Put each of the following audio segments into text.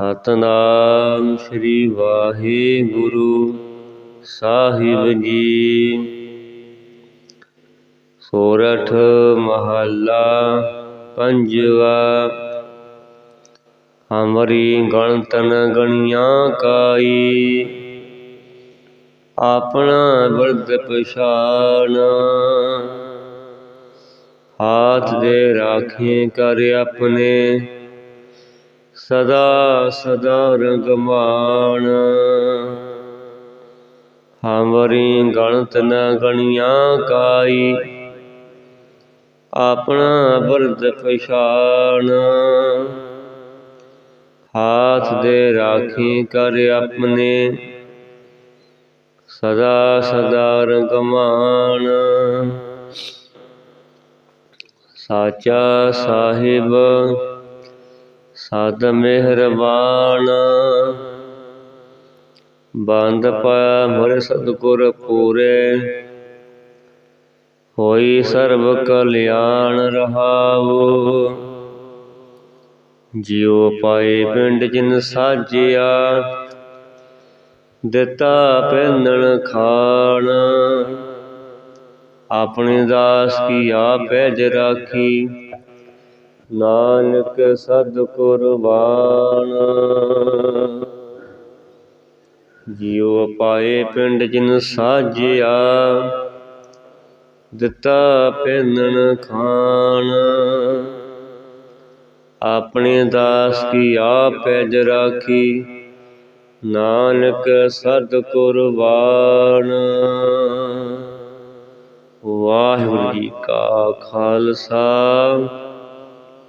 ਸਤਨਾਮ ਸ੍ਰੀ ਵਾਹਿਗੁਰੂ ਸਾਹਿਬ ਜੀ। ਸੋਰਠ ਮਹੱਲਾ ਪੰਜਵਾ ਹਮਰੀ ਗਣਤਨ ਗਣੀਆਂ ਕਾਈ। ਆਪਣਾ ਵਰਦ ਪਛਾਨ ਹਾਥ ਦੇ ਰਾਖੇ ਕਰ ਆਪਣੇ। ਸਦਾ ਸਦਾ ਰੰਗਮਾਨ। ਹਮਰੀ ਗਣਤ ਨ ਗਣੀਆਂ ਕਾਈ, ਆਪਣਾ ਬਰਦ ਪਛਾਨ। ਹਾਥ ਦੇ ਰਾਖੀ ਕਰ ਆਪਣੇ, ਸਦਾ ਸਦਾ ਰੰਗਮਾਨ। ਸਾਚਾ ਸਾਹਿਬ ਸਦ ਮਿਹਰਬਾਨ। ਬੰਦ ਪਾਇਆ ਮਰ ਸਤਗੁਰ ਪੂਰੇ। ਹੋਈ ਸਰਬ ਕਲਿਆਣ ਰਹਾਉ। ਜਿਉ ਪਾਏ ਪਿੰਡ ਜਿਨ ਸਾਜਿਆ, ਦਿੱਤਾ ਪੈਨਣ ਖਾਣ। ਆਪਣੇ ਦਾਸ ਕੀ ਆਪੈ ਰਾਖੀ। ਨਾਨਕ ਸਦ ਕੁਰਬਾਨ। ਜਿਉ ਪਾਏ ਪਿੰਡ ਜਿਨ ਸਾਜਿਆ, ਦਿੱਤਾ ਪੈਨਣ ਖਾਣ ਆਪਣੇ ਦਾਸ ਕੀ ਆਪੈ ਰਾਖੀ ਨਾਨਕ ਸਦ ਕੁਰਬਾਨ। ਵਾਹਿਗੁਰੂ ਜੀ ਕਾ ਖਾਲਸਾ।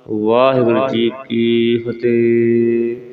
ਵਾਹਿਗੁਰੂ ਜੀ ਕੀ ਫਤਿਹ।